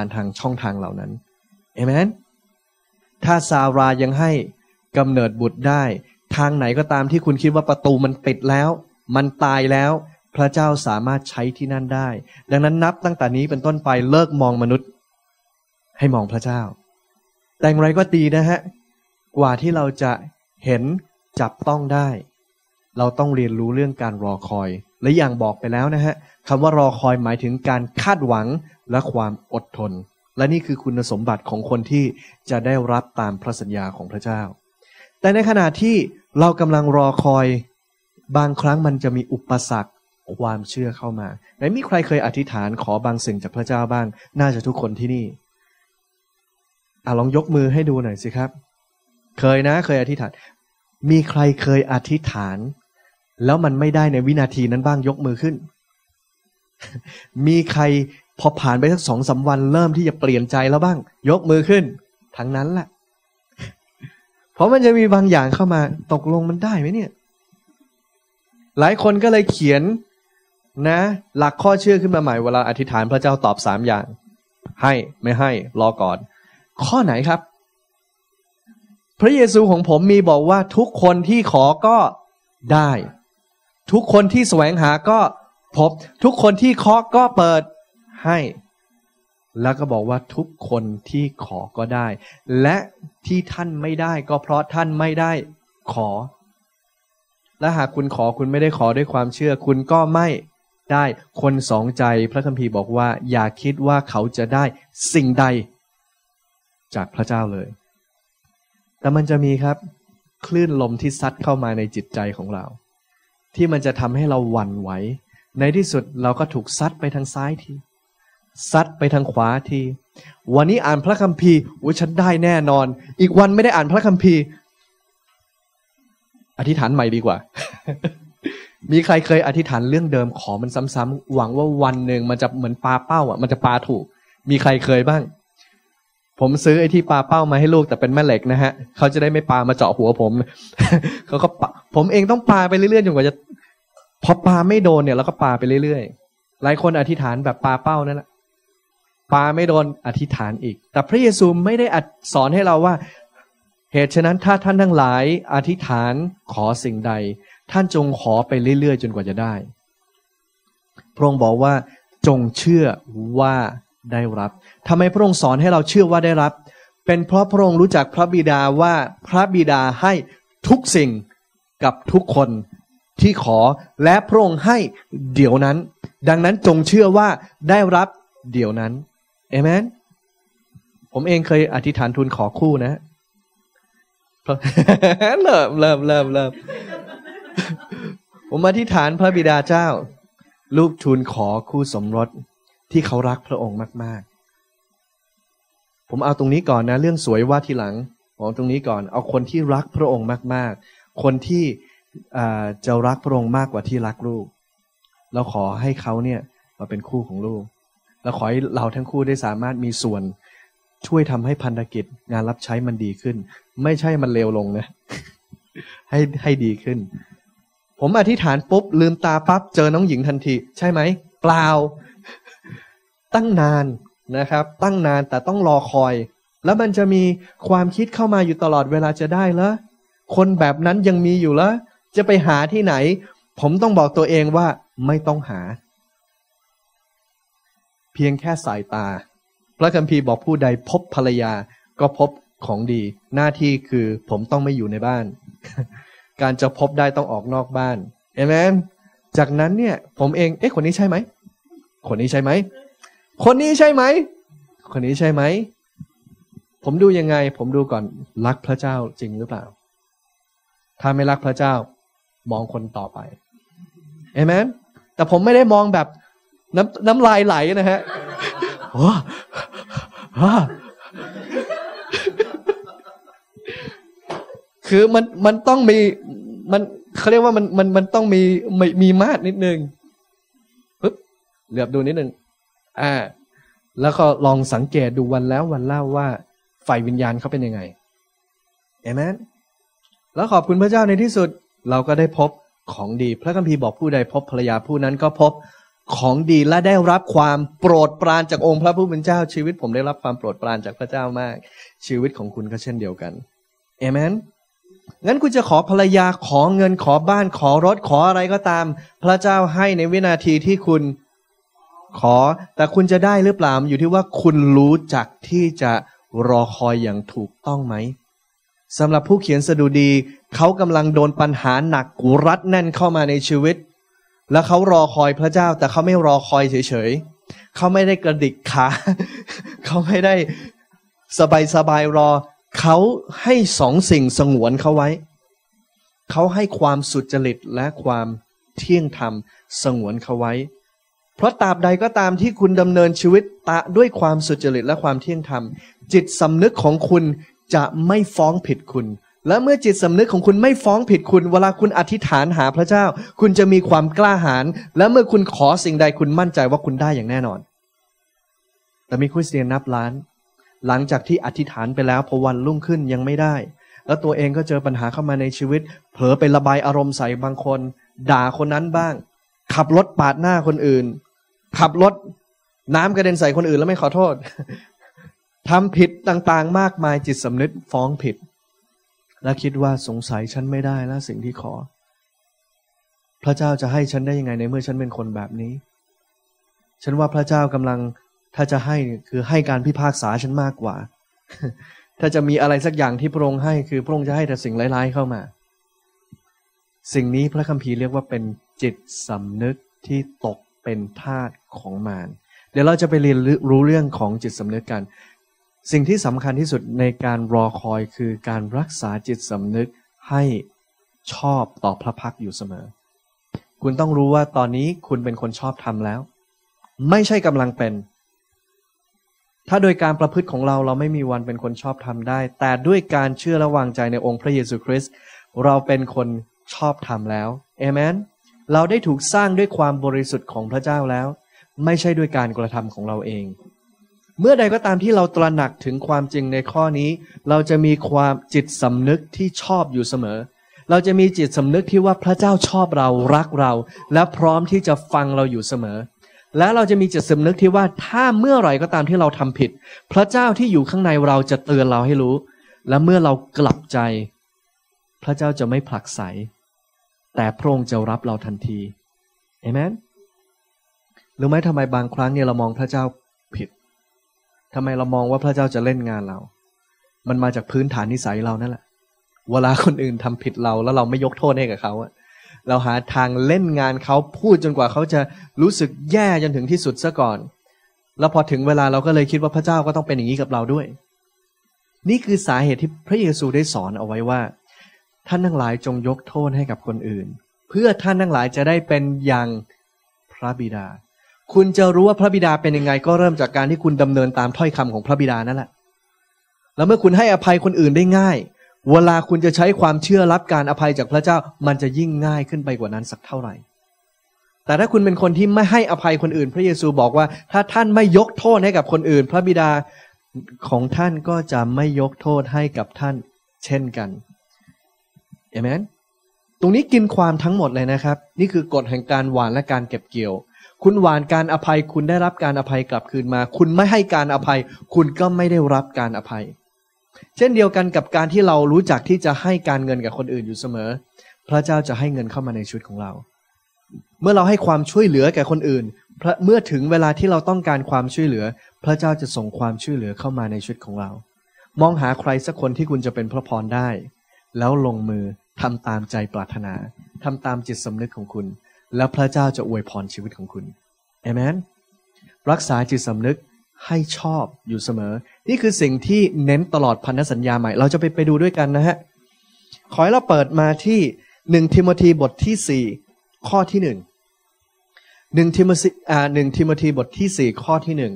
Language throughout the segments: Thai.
านทางช่องทางเหล่านั้นเอเมนถ้าซารายังให้กำเนิดบุตรได้ ทางไหนก็ตามที่คุณคิดว่าประตูมันปิดแล้ว มันตายแล้ว พระเจ้าสามารถใช้ที่นั่นได้ ดังนั้นนับตั้งแต่นี้เป็นต้นไปเลิกมองมนุษย์ ให้มองพระเจ้า แต่อย่างไรก็ดีนะฮะ กว่าที่เราจะเห็นจับต้องได้ เราต้องเรียนรู้เรื่องการรอคอย และอย่างบอกไปแล้วนะฮะ คำว่ารอคอยหมายถึงการคาดหวังและความอดทน และนี่คือคุณสมบัติของคนที่จะได้รับตามพระสัญญาของพระเจ้า แต่ในขณะที่เรากำลังรอคอย บางครั้งมันจะมีอุปสรรคความเชื่อเข้ามาไหนมีใครเคยอธิษฐานขอบางสิ่งจากพระเจ้าบ้าง น่าจะทุกคนที่นี่อะลองยกมือให้ดูหน่อยสิครับ เคยนะ เคยอธิษฐาน มีใครเคยอธิษฐาน แล้วมันไม่ได้ในวินาทีนั้นบ้างยกมือขึ้น มีใครพอผ่านไปสักสองสาวันเริ่มที่จะเปลี่ยนใจแล้วบ้าง ยกมือขึ้น ทั้งนั้นแหละ เพราะมันจะมีบางอย่างเข้ามาตกลงมันได้ไหมเนี่ย หลายคนก็เลยเขียนนะ หลักข้อเชื่อขึ้นมาใหม่เวลาอธิษฐานพระเจ้าตอบสามอย่าง ให้ไม่ให้ รอก่อน ข้อไหนครับ พระเยซูของผมมีบอกว่าทุกคนที่ขอก็ได้ ทุกคนที่แสวงหาก็ พบทุกคนที่เคาะก็เปิดให้ แล้วก็บอกว่าทุกคนที่ขอก็ได้ และที่ท่านไม่ได้ก็เพราะท่านไม่ได้ขอ และหากคุณขอคุณไม่ได้ขอด้วยความเชื่อ คุณก็ไม่ได้คนสองใจพระคัมภีร์บอกว่า อย่าคิดว่าเขาจะได้สิ่งใด จากพระเจ้าเลย แต่มันจะมีครับ คลื่นลมที่ซัดเข้ามาในจิตใจของเรา ที่มันจะทำให้เราหวั่นไหว ในที่สุดเราก็ถูกซัดไปทางซ้ายที ซัดไปทางขวาที วันนี้อ่านพระคัมภีร์อุ้ยฉันได้แน่นอน อีกวันไม่ได้อ่านพระคัมภีร์ อธิษฐานใหม่ดีกว่า มีใครเคยอธิษฐานเรื่องเดิมขอมันซ้ำๆหวังว่าวันหนึ่งมันจะเหมือนปลาเป้าอะ มันจะปลาถูก มีใครเคยบ้าง ผมซื้อไอ้ที่ปลาเป้ามาให้ลูกแต่เป็นแม่เหล็กนะฮะ เขาจะได้ไม่ปลามาเจาะหัวผม เขาก็ผมเองต้องปลาไปเรื่อยๆจนกว่าจะ พอปลาไม่โดนเนี่ยเราก็ปลาไปเรื่อยๆ หลายคนอธิษฐานแบบปลาเป้านั่นแหละปลาไม่โดนอธิษฐานอีก แต่พระเยซูไม่ได้สอนให้เราว่า เหตุฉะนั้นถ้าท่านทั้งหลายอธิษฐานขอสิ่งใด ท่านจงขอไปเรื่อยๆ จนกว่าจะได้ พระองค์บอกว่าจงเชื่อว่าได้รับทำไมพระองค์สอนให้เราเชื่อว่าได้รับ เป็นเพราะพระองค์รู้จักพระบิดาว่าพระบิดาให้ทุกสิ่งกับทุกคน ที่ขอและพระองค์ให้เดี๋ยวนั้น ดังนั้นจงเชื่อว่าได้รับเดี๋ยวนั้นเอเมนผมเองเคยอธิษฐานทุนขอคู่นะเริ่มเริ่มเริ่มเริ่มผมอธิษฐานพระบิดาเจ้า ลูกทูลขอคู่สมรสที่เขารักพระองค์มาก ๆ ผมเอาตรงนี้ก่อนนะ เรื่องสวยว่าทีหลังของตรงนี้ก่อน เอาคนที่รักพระองค์มาก ๆ คนที่ จะรักพระองค์มากกว่าที่รักลูก เราขอให้เขาเนี่ยมาเป็นคู่ของลูกแล้วขอให้เราทั้งคู่ได้สามารถมีส่วนช่วยทำให้พันธกิจงานรับใช้มันดีขึ้น ไม่ใช่มันเลวลงนะ ให้ให้ดีขึ้น ผมอธิษฐานปุ๊บ ลืมตาปั๊บ เจอน้องหญิงทันที ใช่ไหมเปล่า ตั้งนานนะครับ ตั้งนานแต่ต้องรอคอย แล้วมันจะมีความคิดเข้ามาอยู่ตลอดเวลาจะได้แล้วคนแบบนั้นยังมีอยู่แล้ว จะไปหาที่ไหน ผมต้องบอกตัวเองว่าไม่ต้องหา เพียงแค่สายตา พระคัมภีร์บอกผู้ใดพบภรรยาก็พบของดี หน้าที่คือผมต้องไม่อยู่ในบ้าน การจะพบได้ต้องออกนอกบ้านเอเมนจากนั้นเนี่ย ผมเอง เอ๊ะคนนี้ใช่ไหม คนนี้ใช่ไหม คนนี้ใช่ไหม คนนี้ใช่ไหม ผมดูยังไง ผมดูก่อนรักพระเจ้าจริงหรือเปล่า ถ้าไม่รักพระเจ้า มองคนต่อไปเอเมนแต่ผมไม่ได้มองแบบน้ำน้ำลายไหลนะฮะคือมันมันต้องมีมันเขาเรียกว่ามันมันมันต้องมีมีมีมาดนิดนึงปึ๊บเหลือบดูนิดนึงอ่า แล้วก็ลองสังเกตดูวันแล้ววันเล่าว่าฝ่ายวิญญาณเขาเป็นยังไงเอเมนแล้วขอบคุณพระเจ้าในที่สุด เราก็ได้พบของดี พระคัมภีร์บอกผู้ใดพบภรรยาผู้นั้นก็พบของดีและได้รับความโปรดปรานจากองค์พระผู้เป็นเจ้าชีวิต ผมได้รับความโปรดปรานจากพระเจ้ามาก ชีวิตของคุณก็เช่นเดียวกันเอเมนงั้นคุณจะขอภรรยาขอเงินขอบ้านขอรถขออะไรก็ตาม พระเจ้าให้ในวินาทีที่คุณขอ แต่คุณจะได้หรือเปล่าอยู่ที่ว่าคุณรู้จักที่จะรอคอยอย่างถูกต้องไหม สำหรับผู้เขียนสดุดีเขากำลังโดนปัญหาหนักกูรัดแน่นเข้ามาในชีวิต แล้วเขารอคอยพระเจ้า แต่เขาไม่รอคอยเฉยๆเขาไม่ได้กระดิกขาเขาไม่ได้สบายสบายรอ เขาให้สองสิ่งสงวนเขาไว้ เขาให้ความสุจริตและความเที่ยงธรรมสงวนเขาไว้ เพราะตราบใดก็ตามที่คุณดำเนินชีวิตตะด้วยความสุจริตและความเที่ยงธรรม จิตสำนึกของคุณ จะไม่ฟ้องผิดคุณ และเมื่อจิตสำนึกของคุณไม่ฟ้องผิดคุณ เวลาคุณอธิษฐานหาพระเจ้า คุณจะมีความกล้าหาญและเมื่อคุณขอสิ่งใดคุณมั่นใจว่าคุณได้อย่างแน่นอน แต่มีคริสเตียนนับล้าน หลังจากที่อธิษฐานไปแล้วพอวันรุ่งขึ้นยังไม่ได้ แล้วตัวเองก็เจอปัญหาเข้ามาในชีวิต เผลอไประบายอารมณ์ใส่บางคน ด่าคนนั้นบ้าง ขับรถปาดหน้าคนอื่น ขับรถน้ำกระเด็นใส่คนอื่นแล้วไม่ขอโทษ ทำผิดต่างๆ มากมายจิตสำนึกฟ้องผิด และคิดว่าสงสัยฉันไม่ได้แล้วสิ่งที่ขอ พระเจ้าจะให้ฉันได้ยังไงในเมื่อฉันเป็นคนแบบนี้ ฉันว่าพระเจ้ากำลังถ้าจะให้คือให้การพิพากษาฉันมากกว่า ถ้าจะมีอะไรสักอย่างที่พระองค์ให้คือพระองค์จะให้แต่สิ่งร้ายๆเข้ามา สิ่งนี้พระคัมภีร์เรียกว่าเป็นจิตสำนึกที่ตกเป็นทาสของมารเดี๋ยวเราจะไปเรียนรู้เรื่องของจิตสำนึกกัน สิ่งที่สำคัญที่สุดในการรอคอยคือการรักษาจิตสำนึกให้ชอบต่อพระพักอยู่เสมอ คุณต้องรู้ว่าตอนนี้คุณเป็นคนชอบทำแล้ว ไม่ใช่กำลังเป็น ถ้าโดยการประพฤติของเราเราไม่มีวันเป็นคนชอบทำได้ แต่ด้วยการเชื่อและวางใจในองค์พระเยซูคริสต์เราเป็นคนชอบทำแล้วเอเมนเราได้ถูกสร้างด้วยความบริสุทธิ์ของพระเจ้าแล้ว ไม่ใช่ด้วยการกระทำของเราเอง เมื่อใดก็ตามที่เราตระหนักถึงความจริงในข้อนี้ เราจะมีความจิตสำนึกที่ชอบอยู่เสมอ เราจะมีจิตสำนึกที่ว่าพระเจ้าชอบเรารักเรา และพร้อมที่จะฟังเราอยู่เสมอ และเราจะมีจิตสำนึกที่ว่าถ้าเมื่อไหร่ก็ตามที่เราทำผิด พระเจ้าที่อยู่ข้างในเราจะเตือนเราให้รู้ และเมื่อเรากลับใจ พระเจ้าจะไม่ผลักไส แต่พระองค์จะรับเราทันทีเอเมนหรือไม่ทำไมบางครั้งเนี่ยเรามองพระเจ้า ทำไมเรามองว่าพระเจ้าจะเล่นงานเรา มันมาจากพื้นฐานนิสัยเรานั่นแหละ เวลาคนอื่นทำผิดเราแล้วเราไม่ยกโทษให้กับเขาอะเราหาทางเล่นงานเขาพูดจนกว่าเขาจะรู้สึกแย่จนถึงที่สุดซะก่อน แล้วพอถึงเวลาเราก็เลยคิดว่าพระเจ้าก็ต้องเป็นอย่างนี้กับเราด้วย นี่คือสาเหตุที่พระเยซูได้สอนเอาไว้ว่า ท่านทั้งหลายจงยกโทษให้กับคนอื่น เพื่อท่านทั้งหลายจะได้เป็นอย่างพระบิดา คุณจะรู้ว่าพระบิดาเป็นยังไง ก็เริ่มจากการที่คุณดำเนินตามถ้อยคำของพระบิดานั่นแหละ แล้วเมื่อคุณให้อภัยคนอื่นได้ง่าย เวลาคุณจะใช้ความเชื่อรับการอภัยจากพระเจ้า มันจะยิ่งง่ายขึ้นไปกว่านั้นสักเท่าไหร่ แต่ถ้าคุณเป็นคนที่ไม่ให้อภัยคนอื่น พระเยซูบอกว่า ถ้าท่านไม่ยกโทษให้กับคนอื่น พระบิดาของท่านก็จะไม่ยกโทษให้กับท่าน เช่นกันเอเมนตรงนี้กินความทั้งหมดเลยนะครับ นี่คือกฎแห่งการหวานและการเก็บเกี่ยว คุณหวานการอภัย คุณได้รับการอภัยกลับคืนมา คุณไม่ให้การอภัย คุณก็ไม่ได้รับการอภัย เช่นเดียวกันกับการที่เรารู้จักที่จะให้การเงินกับคนอื่นอยู่เสมอ พระเจ้าจะให้เงินเข้ามาในชีวิตของเรา เมื่อเราให้ความช่วยเหลือแก่คนอื่นเมื่อถึงเวลาที่เราต้องการความช่วยเหลือ พระเจ้าจะส่งความช่วยเหลือเข้ามาในชีวิตของเรา มองหาใครสักคนที่คุณจะเป็นพระพรได้ แล้วลงมือทำตามใจปรารถนาทำตามจิตสำนึกของคุณ แล้วพระเจ้าจะอวยพรชีวิตของคุณเอเมนรักษาจิตสำนึกให้ชอบอยู่เสมอ นี่คือสิ่งที่เน้นตลอดพันธสัญญาใหม่ เราจะไปไปดูด้วยกันนะฮะ ขอให้เราเปิดมาที่หนึ่งทิโมธีบทที่สี่ข้อที่หนึ่งหนึ่งทิโมธีอ่าหนึ่งทิโมธีบทที่สี่ข้อที่หนึ่ง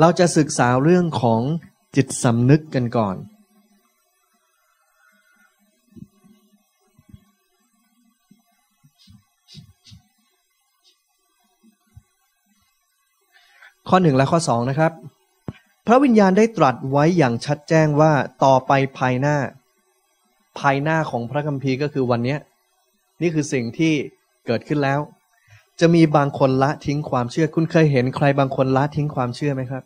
เราจะศึกษาเรื่องของจิตสำนึกกันก่อน ข้อหนึ่งและข้อสองนะครับ พระวิญญาณได้ตรัสไว้อย่างชัดแจ้งว่าต่อไปภายหน้า ภายหน้าของพระคัมภีร์ก็คือวันนี้นี่คือสิ่งที่เกิดขึ้นแล้ว จะมีบางคนละทิ้งความเชื่อ คุณเคยเห็นใครบางคนละทิ้งความเชื่อไหมครับ